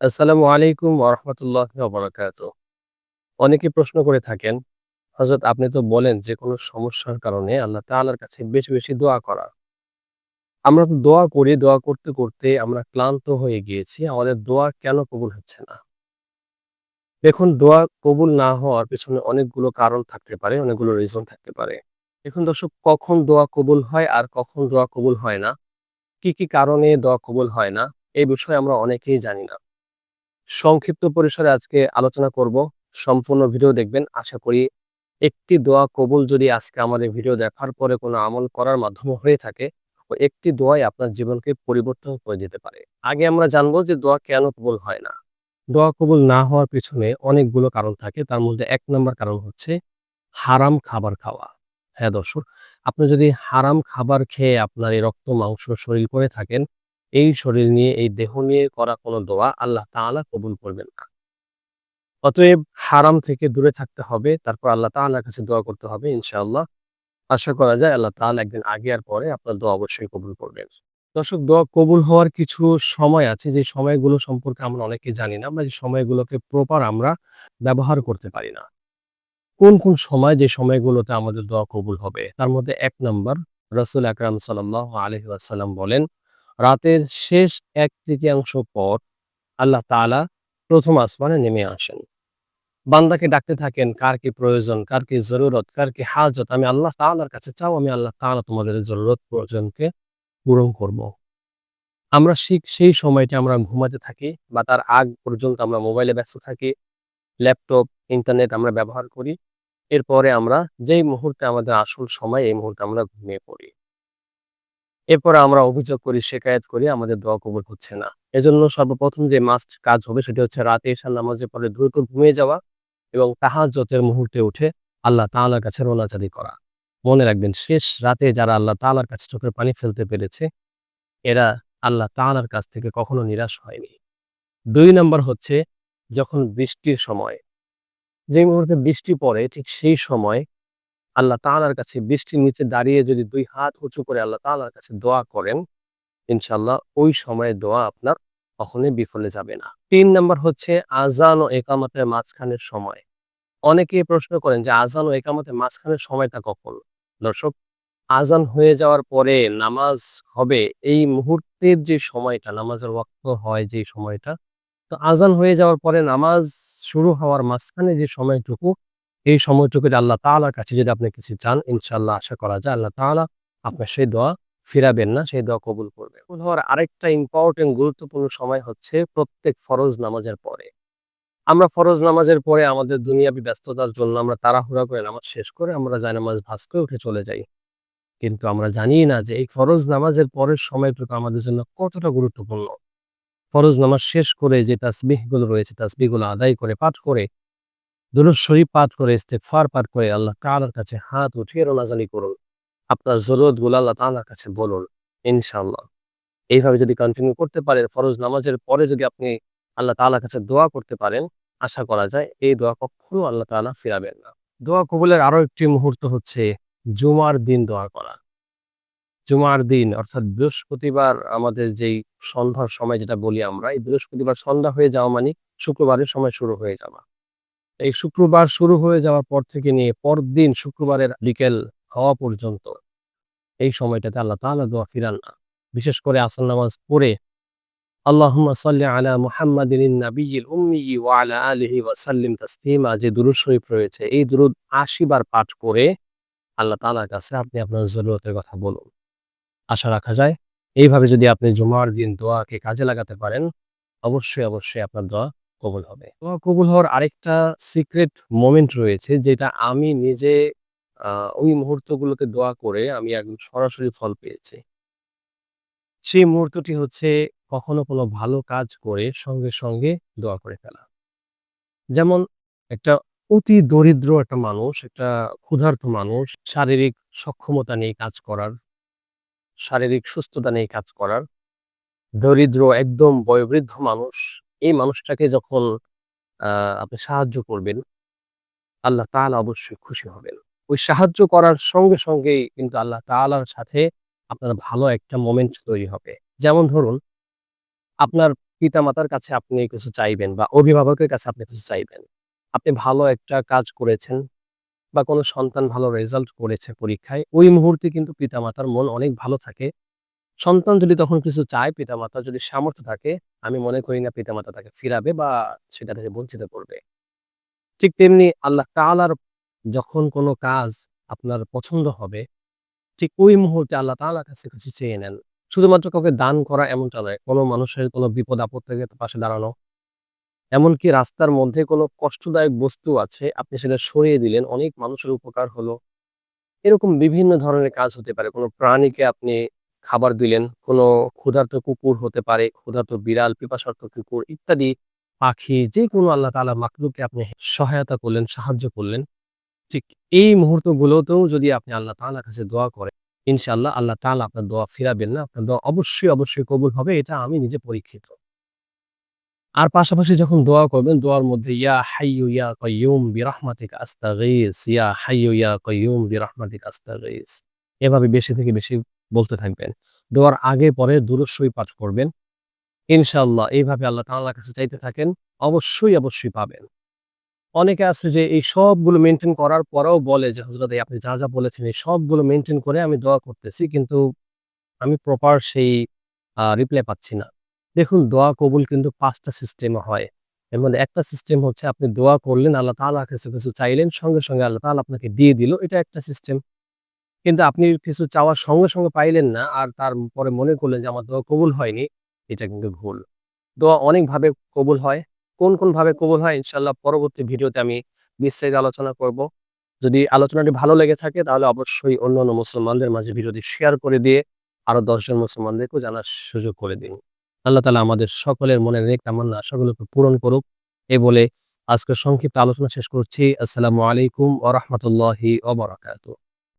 আসসালামু আলাইকুম ওয়া বারাকাতু। অনেকে প্রশ্ন করে থাকেন, হযরত আপনি তো বলেন যে কোনো সমস্যার কারণে আল্লাহ তাআলার কাছে বেশি, বেশি দোয়া করা। আমরা তো দোয়া করি, দোয়া করতে, করতে আমরা ক্লান্ত হয়ে গিয়েছি। আমাদের দোয়া কেন কবুল হচ্ছে না? দেখুন দোয়া কবুল না হওয়ার পেছনে অনেকগুলো কারণ থাকতে পারে, অনেকগুলো রিজন থাকতে পারে। দেখুন দর্শক কখন দোয়া কবুল হয় আর কখন দোয়া কবুল হয় না, কি, কি কারণে দোয়া কবুল হয় না, এই বিষয়ে আমরা অনেকেই জানি না। সংক্ষিপ্ত পরিসরে আজকে আলোচনা করব। সম্পূর্ণ ভিডিও দেখবেন। আশা করি একটি দোয়া কবুল যদি আজকে আমাদের ভিডিও দেখার পরে কোনো আমল করার মাধ্যমে হয়ে থাকে, ও একটি দোয়াই আপনার জীবনকে পরিবর্তন করে দিতে পারে। আগে আমরা জানব যে দোয়া কেন কবুল হয় না? দোয়া কবুল না হওয়ার পিছনে অনেকগুলো কারণ থাকে। তার মধ্যে এক নম্বর কারণ হচ্ছে হারাম খাবার খাওয়া। হ্যাঁ দর্শক, আপনি যদি হারাম খাবার খেয়ে আপনার এই রক্ত মাংস শরীর করে থাকেন, এই শরীর নিয়ে এই দেহ নিয়ে করা কোনো দোয়া আল্লাহ তাআলা কবুল করবেন না। অতএব হারাম থেকে দূরে থাকতে হবে। তারপর আল্লাহ তাআলার কাছে দোয়া করতে হবে ইনশাআল্লাহ। আশা করা যায় আল্লাহ তাআলা একদিন আগে আর পরে আপনার দোয়া অবশ্যই কবুল করবেন। দর্শক দোয়া কবুল হওয়ার কিছু সময় আছে যে সময়গুলো সম্পর্কে আমরা অনেকে জানি না। আমরা যে সময়গুলোকে প্রপার আমরা ব্যবহার করতে পারি না। কোন, কোন সময় যে সময়গুলোতে আমাদের দোয়া কবুল হবে? তার মধ্যে এক নম্বর রসুল আকরাম সাল্লাল্লাহু আলাইহি ওয়াসাল্লাম বলেন, রাতের শেষ ১/৩ পর আল্লাহ তাআলা ১ম আসমানে নেমে আসেন। বান্দাকে ডাকতে থাকেন, কার কি প্রয়োজন, কার কি জরুরত, কার কি হাজত, আমি আল্লাহ তাআলার কাছে চাও, আমি আল্লাহ তাআলা তোমাদের জরুরত প্রয়োজনকে পূরণ করব। আমরা শিক সেই সময়টা আমরা ঘুমাতে থাকি বা তার আগ পর্যন্ত আমরা মোবাইলে ব্যস্ত থাকি, ল্যাপটপ, ইন্টারনেট আমরা ব্যবহার করি। এরপরে আমরা যেই মুহূর্তে আমাদের আসল সময় এই মুহূর্তে আমরা ঘুমিয়ে পড়ি। এরপরে আমরা অভিযোগ করি, শিকায়াত করি আমাদের দোয়া কবুল হচ্ছে না। এজন্য সর্বপ্রথম যে মাস্ট কাজ হবে সেটি হচ্ছে রাতে এশার নামাজের পরে দ্রুত ঘুমিয়ে যাওয়া এবং তাহাজ্জুদের মুহূর্তে উঠে আল্লাহ তাআলার কাছে রোনাজারি করা। মনে রাখবেন শেষ রাতে যারা আল্লাহ তাআলার কাছে চোখের পানি ফেলতে পেরেছে, এরা আল্লাহ তাআলার কাছ থেকে কখনো নিরাশ হয়নি। দুই নাম্বার হচ্ছে যখন বৃষ্টির সময়, যে মুহূর্তে বৃষ্টি পড়ে ঠিক সেই সময় আল্লাহ তাআলার কাছে বৃষ্টির নিচে দাঁড়িয়ে যদি দুই হাত উঁচু করে আল্লাহ তাআলার কাছে দোয়া করেন, ইনশাল্লাহ ওই সময়ে দোয়া আপনার কখনোই বিফলে যাবে না। তিন নাম্বার হচ্ছে আজান ও একামতের মাঝখানের সময়। অনেকেই প্রশ্ন করেন যে আজান ও একামতের মাঝখানের সময়টা কখন? দর্শক, আজান হয়ে যাওয়ার পরে নামাজ হবে এই মুহূর্তের যে সময়টা নামাজের ওয়াক্ত হয় যে সময়টা, তো আজান হয়ে যাওয়ার পরে নামাজ শুরু হওয়ার মাঝখানে যে সময়টুকু, এই সময়টুকু আল্লাহ তাআলার কাছে যদি আপনি কিছু চান, ইনশাআল্লাহ আশা করা যায় আল্লাহ তাআলা আপনার সেই দোয়া ফিরাবেন না, সেই দোয়া কবুল করবেন। কবুল হওয়ার আরেকটা ইম্পোর্টেন্ট গুরুত্বপূর্ণ সময় হচ্ছে প্রত্যেক ফরজ নামাজের পরে। আমরা ফরজ নামাজের পরে আমাদের দুনিয়াবি ব্যস্ততার জন্য আমরা তাড়াহুড়া করে নামাজ শেষ করে আমরা জায়নামাজ ভাঁজ করে উঠে চলে যাই। কিন্তু আমরা জানি না যে এই ফরজ নামাজের পরের সময়টুকু আমাদের জন্য কতটা গুরুত্বপূর্ণ। ফরজ নামাজ শেষ করে যে তাসবিহগুলো রয়েছে, তাসবিহগুলো আদায় করে, পাঠ করে, দুরূদ শরীফ পাঠ করে, ইস্তেগফার পাঠ করে আল্লাহ তাআলার কাছে হাত উঠিয়ে রোনাজারি করুন। আপনার জরুরতগুলো আল্লাহ তাআলার কাছে বলুন, ইনশাআল্লাহ। এইভাবে যদি কন্টিনিউ করতে পারেন, ফরজ নামাজের পরে যদি আপনি আল্লাহ তাআলার কাছে দোয়া করতে পারেন, আশা করা যায় এই দোয়া কখনো আল্লাহ তাআলা ফিরাবেন না। দোয়া কবুলের আরও একটি মুহূর্ত হচ্ছে জুমার দিন দোয়া করা। জুমার দিন অর্থাৎ বৃহস্পতিবার আমাদের যেই সন্ধ্যার সময় যেটা বলি আমরা, এই বৃহস্পতিবার সন্ধ্যা হয়ে যাওয়া মানে শুক্রবারের সময় শুরু হয়ে যাওয়া। এই শুক্রবার শুরু হয়ে যাওয়ার পর থেকে নিয়ে পরদিন শুক্রবারের বিকেল হওয়া পর্যন্ত এই সময়টাতে আল্লাহ তাআলা দোয়া ফিরান না। বিশেষ করে আসর নামাজ পড়ে আল্লাহুম্মা সাল্লি আলা মুহাম্মাদিন নাবিয়্যিল উম্মিয়্যি ওয়া আলা আলিহি সাল্লিম তাসলিমা যে দুরূদ শরীফ রয়েছে, এই দুরূদ ৮০ বার পাঠ করে আল্লাহ তাআলার কাছে আপনি আপনার জরুরতের কথা বলুন। আশা রাখা যায় এইভাবে যদি আপনি জুমার দিন দোয়াকে কাজে লাগাতে পারেন, অবশ্যই, অবশ্যই আপনার দোয়া কবুল হবে। দোয়া কবুল হওয়ার আরেকটা সিক্রেট মোমেন্ট রয়েছে যেটা আমি নিজে ওই মুহূর্তগুলোতে দোয়া করে আমি একদম সরাসরি ফল পেয়েছি। সেই মুহূর্তটি হচ্ছে কখনো কোনো ভালো কাজ করে সঙ্গে, সঙ্গে দোয়া করে ফেলা। যেমন একটা অতি দরিদ্র একটা মানুষ, একটা ক্ষুধার্ত মানুষ, শারীরিক সক্ষমতা নেই কাজ করার, শারীরিক সুস্থতা নেই কাজ করার, দরিদ্র একদম বয়োবৃদ্ধ মানুষ, এই মানুষটাকে যখন আপনি সাহায্য করবেন, আল্লাহ তাআলা অবশ্যই খুশি হবেন। ওই সাহায্য করার সঙ্গে, সঙ্গেই কিন্তু আল্লাহ তাআলার সাথে আপনার ভালো একটা মোমেন্ট তৈরি হবে। যেমন ধরুন, আপনার পিতামাতার কাছে আপনি কিছু চাইবেন বা অভিভাবকের কাছে আপনি কিছু চাইবেন। আপনি ভালো একটা কাজ করেছেন বা কোনো সন্তান ভালো রেজাল্ট করেছে পরীক্ষায়, ওই মুহূর্তে কিন্তু পিতামাতার মন অনেক ভালো থাকে। সন্তান যদি তখন কিছু চায়, পিতামাতার যদি সামর্থ্য থাকে, আমি মনে করি না পিতামাতা তাকে ফিরাবে বা সেটা থেকে বঞ্চিত করবে। ঠিক তেমনি আল্লাহ তাআলার যখন কোনো কাজ আপনার পছন্দ হবে, ঠিক ওই মুহূর্তে আল্লাহ তাআলার কাছে কিছু চেয়ে নেন। শুধুমাত্র কাউকে দান করা এমনটা নয়। কোনো মানুষের কোনো বিপদ-আপদ থেকে পাশে দাঁড়ানো। এমনকি রাস্তার মধ্যে কোনো কষ্টদায়ক বস্তু আছে, আপনি সেটা সরিয়ে দিলেন, অনেক মানুষের উপকার হলো। এরকম বিভিন্ন ধরনের কাজ হতে পারে। কোনো প্রাণীকে আপনি খাবার দিলেন, কোনো ক্ষুধার্ত কুকুর হতে পারে, ক্ষুধার্ত বিড়াল, পিপাসার্ত কুকুর ইত্যাদি পাখি যেকোনো আল্লাহ তাআলার মাখলুককে আপনি সহায়তা করলেন, সাহায্য করলেন। ঠিক এই মুহূর্তগুলোতেও যদি আপনি আল্লাহ তাআলার কাছে দোয়া করেন, ইনশাআল্লাহ আল্লাহ তাআলা আপনার দোয়া ফিরাবেন না। আপনার দোয়া অবশ্যই, অবশ্যই কবুল হবে। এটা আমি নিজে পরীক্ষিত। আর পাশাপাশি যখন দোয়া করবেন, দোয়ার মধ্যে ইয়া হাইয়্যু ইয়া কাইয়্যুম বিরাহমাতিকা আস্তাগীথ, ইয়া হাইয়্যু ইয়া কাইয়্যুম বিরাহমাতিকা আস্তাগীথ। এভাবে বেশি থেকে বেশি বলতে থাকবেন। দোয়ার আগে পরে শরীফ পাঠ করবেন। ইনশাআল্লাহ এইভাবে আল্লাহ তাআলার কাছে চাইতে থাকেন, অবশ্যই, অবশ্যই পাবেন। অনেকে আছে যে এই সবগুলো মেইনটেইন করার পরেও বলে যে, "হুজুর এই আপনি যা, যা বলেছেন এই সবগুলো মেইনটেইন করে আমি দোয়া করতেছি কিন্তু আমি প্রপার সেই রিপ্লাই পাচ্ছি না।" দেখুন দোয়া কবুল কিন্তু ৫ টা সিস্টেমে হয়। এর মধ্যে একটা সিস্টেম হচ্ছে আপনি দোয়া করলেন, আল্লাহ তাআলার কাছে কিছু চাইলেন, সঙ্গে, সঙ্গে আল্লাহ তাআলা আপনাকে দিয়ে দিল। এটা একটা সিস্টেম। কিন্তু আপনি কিছু চাওয়ার সঙ্গে, সঙ্গে পাইলেন না আর তারপরে মনে করলেন যে আমার দোয়া কবুল হয়নি, এটা কিন্তু ভুল। দোয়া অনেকভাবে কবুল হয়। কোন, কোন ভাবে কবুল হয় ইনশাআল্লাহ পরবর্তী ভিডিওতে আমি বিস্তারিত আলোচনা করব। যদি আলোচনাটি ভালো লেগে থাকে তাহলে অবশ্যই অন্যান্য মুসলমানদের মাঝে ভিডিওটি শেয়ার করে দিয়ে আরও ১০ জন মুসলমানদেরকেও জানার সুযোগ করে দিন। আল্লাহ তালা আমাদের সকলের মনে নেক তামান্না আশাগুলোকে পূরণ করুক। এ বলে আজকের সংক্ষিপ্ত আলোচনা শেষ করছি। আসসালামু আলাইকুম ওয়া রাহমাতুল্লাহি ওয়া বারাকাতুহু।